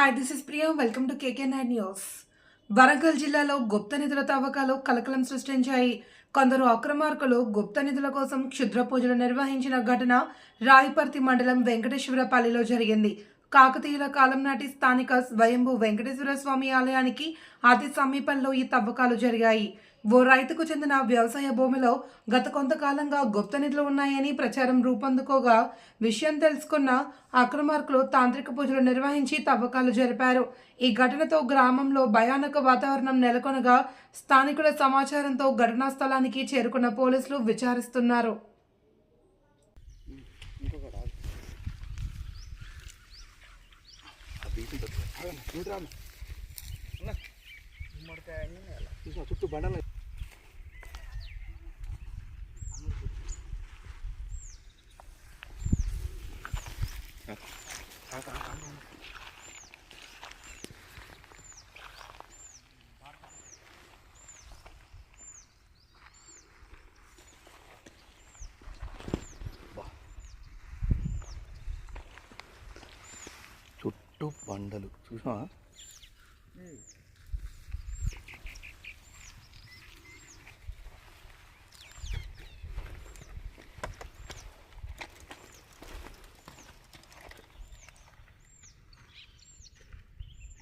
Hi this is Priya welcome to KK nine news Warangal జిల్లాలో గుప్త నిధుల తవ్వకాలు కలకలం సృష్టించాయి. కొందరు అక్రమార్కులు గుప్త నిధుల కోసం క్షుద్ర పూజలు నిర్వహించిన ఘటన రాయపర్తి మండలం వెంకటేశ్వరపల్లిలో జరిగింది. కాకతీయుల కాలం నాటి స్థానిక స్వయంభూ వెంకటేశ్వర స్వామి ఆలయానికి అతి సమీపంలో ఈ తవ్వకాలు జరిగాయి. ఓ రైతుకు చెందిన వ్యవసాయ భూమిలో గత కొంతకాలంగా గుప్త నిధులు ఉన్నాయని ప్రచారం రూపొందుకోగా విషయం తెలుసుకున్న అక్రమార్కులు తాంత్రిక పూజలు నిర్వహించి తవ్వకాలు జరిపారు. ఈ ఘటనతో గ్రామంలో భయానక వాతావరణం నెలకొనగా స్థానికుల సమాచారంతో ఘటనా స్థలానికి చేరుకున్న పోలీసులు విచారిస్తున్నారు. చుట్టూ బండలు చుట్టూ బండలు. చూసావా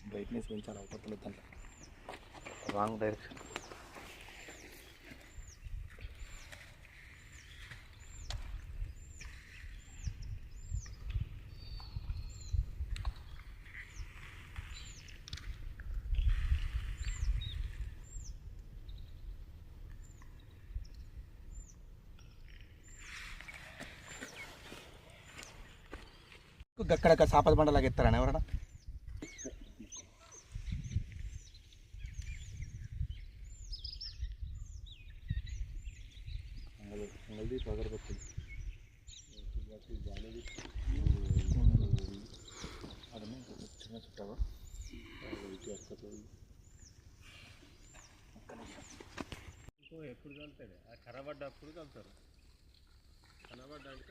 బ్రైట్నెస్ పెంచాలి అవతల దాంట్లో రాంగ్ డైరెక్షన్ అక్కడ సాపద బండలాగా ఎత్తారని ఎవరన్నా? ఎప్పుడు కలుతాడు కనబడ్డప్పుడు కలుతారు కనబడ్డాక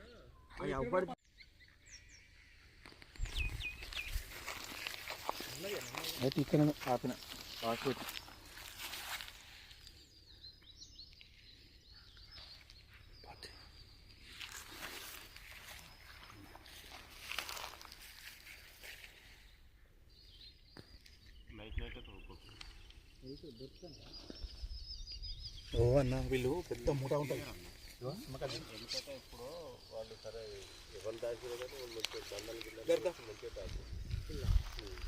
అయితే ఇక్కడ ఆపిన పాస్పోర్ట్ ఓ అన్న వీళ్ళు పెద్ద మూట ఉంటుంది ఎందుకంటే ఇప్పుడు వాళ్ళు సరే ఎవరు దాచారు కానీ వాళ్ళు దండలు మంచిగా దాచారు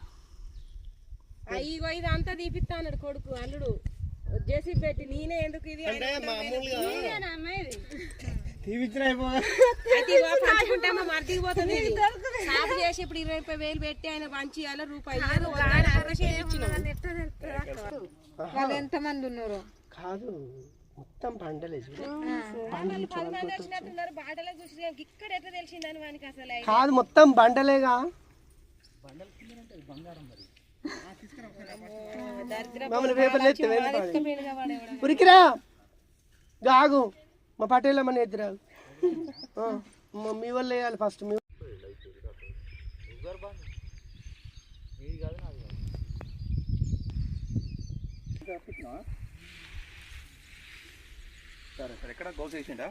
ఇగో ఇదంతా తీపిస్తా అన్నాడు కొడుకు అల్లుడు. జేసీ పెట్టి నేనే ఎందుకు ఇది? నేనేనా అమ్మాయిది? అయితే ఇగో పంచుకుంటే మా మరిదికి పోతుంది ఇది. సాగు చేసి ఇప్పుడు ఇరవై ముప్పై వేలు పెట్టి ఆయన పంచి అలా రూపాయి. వాళ్ళు ఎంతమంది ఉన్నారు? కాదు మొత్తం పండలే చూడు. వాళ్ళు పది మంది వచ్చినట్టున్నారు బాటలో మమ్మల్ని పేపర్లు ఎత్తే ఉరికిరా. గాగు. మా పటేల మన ఎద్దురా. మీ వాళ్ళు వేయాలి ఫస్ట్ మీ సరే సరే ఎక్కడ గౌస్ వేసిండా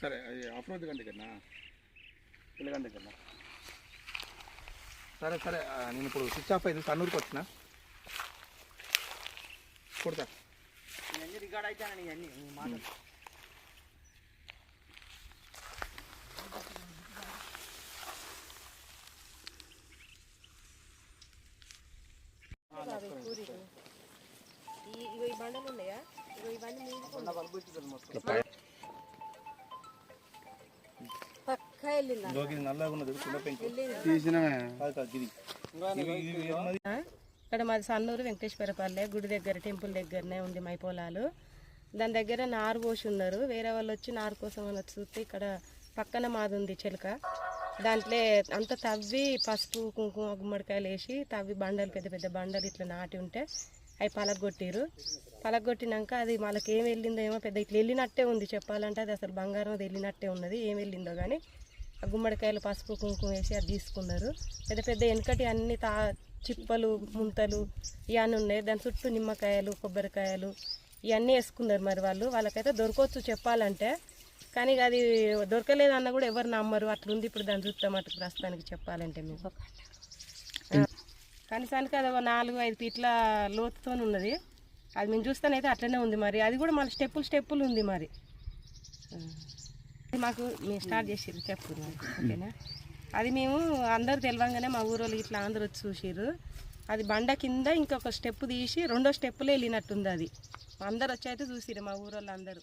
సరే అది ఆఫ్ రోడ్ గంట కన్నా పిల్లగంట కన్నా సరే సరే. నేను ఇప్పుడు స్విచ్ ఆఫ్ అయింది. కన్నూరుకి వచ్చిన. కొడతా. ఈ- ఇగో ఈ బండలు ఉన్నాయా ఇగో ఇవన్నీ నీళ్ళు ఇక్కడ మాది సన్నూరు వెంకటేశ్వరపల్లె గుడి దగ్గర టెంపుల్ దగ్గరనే ఉంది మై పొలాలు. దాని దగ్గర నారు పోసి ఉన్నారు. వేరే వాళ్ళు వచ్చి నారు కోసం అని చూస్తే ఇక్కడ పక్కన మాది ఉంది చిలక. దాంట్లో అంత తవ్వి పసుపు కుంకుమ గుమ్మడికాయలు వేసి తవ్వి బండలు పెద్ద పెద్ద బండలు ఇట్లా నాటి ఉంటే అవి పలగొట్టిరు. పలగొట్టినాక అది వాళ్ళకి ఏం వెళ్ళిందో ఏమో పెద్ద ఇట్లా వెళ్ళినట్టే ఉంది. చెప్పాలంటే అది అసలు బంగారం అది వెళ్ళినట్టే ఉన్నది. ఏం వెళ్ళిందో కానీ ఆ గుమ్మడికాయలు పసుపు కుంకుమ వేసి అది తీసుకున్నారు. పెద్ద పెద్ద వెనకటి అన్ని తా చిప్పలు ముంతలు ఇవన్నీ ఉన్నాయి. దాని చుట్టూ నిమ్మకాయలు కొబ్బరికాయలు ఇవన్నీ వేసుకున్నారు మరి వాళ్ళు. వాళ్ళకైతే దొరకవచ్చు చెప్పాలంటే. కానీ అది దొరకలేదన్నా కూడా ఎవరు నమ్మరు. అట్లుంది ఇప్పుడు దాని చుట్టూ మటుకు ప్రస్తుతానికి చెప్పాలంటే మేము కనీసానికి అది ఒక నాలుగు ఐదు ఫీట్ల లోతుతో ఉన్నది. అది మేము చూస్తానైతే అట్లనే ఉంది మరి. అది కూడా మళ్ళీ స్టెప్పులు స్టెప్పులు ఉంది మరి. మాకు మేము స్టార్ట్ చేసిర్రు చెప్పు ఓకేనా? అది మేము అందరు తెలియంగానే మా ఊరోళ్ళు ఇట్లా అందరూ వచ్చి చూసిర్రు. అది బండ కింద ఇంకొక స్టెప్ తీసి రెండో స్టెప్పులో వెళ్ళినట్టుంది అది. అందరు వచ్చి అయితే చూసిర్రు మా ఊరోళ్ళు అందరూ.